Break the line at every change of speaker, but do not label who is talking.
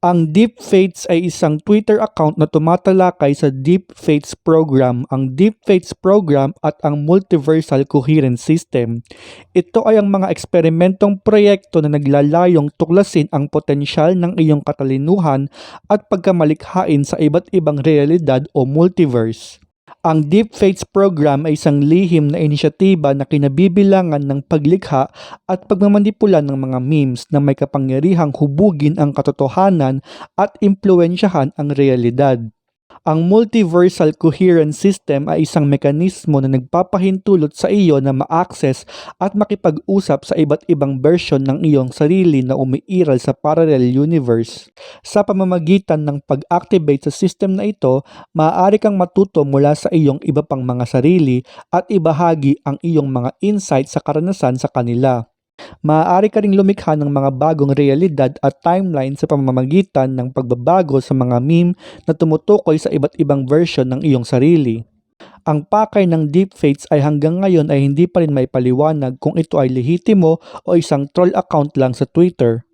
Ang Deep Fates ay isang Twitter account na tumatalakay sa Deep Fates program, ang Deep Fates program at ang Multiversal Coherence System. Ito ay ang mga eksperimentong proyekto na naglalayong tuklasin ang potensyal ng iyong katalinuhan at pagkamalikhain sa iba't ibang realidad o multiverse. Ang Deep Fates program ay isang lihim na inisyatiba na kinabibilangan ng paglikha at pagmamanipula ng mga memes na may kapangyarihang hubugin ang katotohanan at impluensyahan ang realidad. Ang Multiversal Coherence System ay isang mekanismo na nagpapahintulot sa iyo na ma-access at makipag-usap sa iba't ibang version ng iyong sarili na umiiral sa parallel universe. Sa pamamagitan ng pag-activate sa system na ito, maaari kang matuto mula sa iyong iba pang mga sarili at ibahagi ang iyong mga insight sa karanasan sa kanila. Maaari ka ring lumikha ng mga bagong realidad at timeline sa pamamagitan ng pagbabago sa mga meme na tumutukoy sa iba't ibang version ng iyong sarili. Ang pakay ng deepfakes ay hanggang ngayon ay hindi pa rin maipaliwanag kung ito ay lehitimo o isang troll account lang sa Twitter.